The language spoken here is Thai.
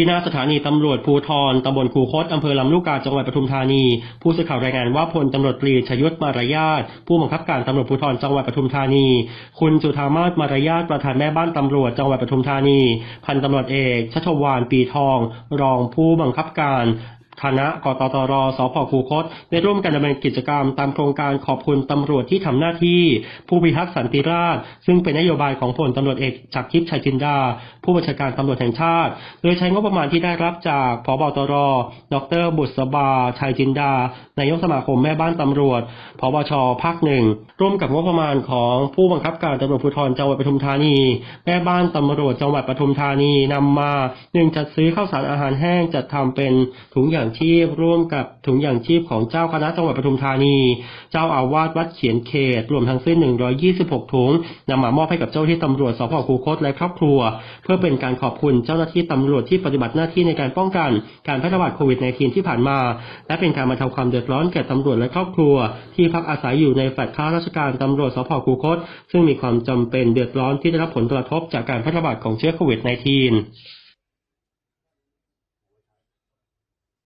ที่หน้าสถานีตำรวจภูทรตำบลคูคตอำเภอลำลูกกาจังหวัดปทุมธานี ผู้สื่อข่าวรายงานว่าพลตำรวจตรีชยุทธมารยาทผู้บังคับการตำรวจภูธรจังหวัดปทุมธานี คุณจุธามาศมารยาทประธานแม่บ้านตำรวจจังหวัดปทุมธานี พันตำรวจเอกชัชวานปีทอง รองผู้บังคับการ คณะกตตรสพคูคตได้ร่วมกันดำเนินกิจกรรมตามโครงการขอบคุณตำรวจที่ทำหน้าที่ ผู้พิทักษ์สันติราษฎร์ซึ่งเป็นนโยบายของพลตำรวจเอกจากทิพย์ชัยจินดา ผู้บัญชาการตำรวจแห่งชาติ โดยใช้งบประมาณที่ได้รับจากพบตร ดร บุษบา ชัยจินดานายกสมาคมแม่บ้านตำรวจพบชภาคหนึ่งร่วมกับงบประมาณของผู้บังคับการตำรวจภูธรจังหวัดปทุมธานี แม่บ้านตำรวจจังหวัดปทุมธานีนำมาหนึ่งจัดซื้อข้าวสารอาหารแห้งจัดทำเป็นถุงอย่างชีพร่วมกับถุงอย่างชีพของเจ้าคณะจังหวัดปทุมธานี เจ้าอาวาสวัดเขียนเขต รวมทั้งสิ้น 126 ถุงนำมามอบให้กับเจ้าหน้าที่ตำรวจสพคูคตและครอบครัว เพื่อเป็นการขอบคุณเจ้าหน้าที่ตำรวจที่ปฏิบัติหน้าที่ในการป้องกัน การแพร่ระบาดโควิด -19 ที่ผ่านมา และเป็นการบรรเทาความเดือดร้อนแก่ตำรวจและครอบครัว ที่พักอาศัยอยู่ในแฟลตข้าราชการตำรวจสพคูคต ซึ่งมีความจำเป็นเดือดร้อนที่ได้รับผลกระทบจากการแพร่ระบาดของเชื้อโควิด -19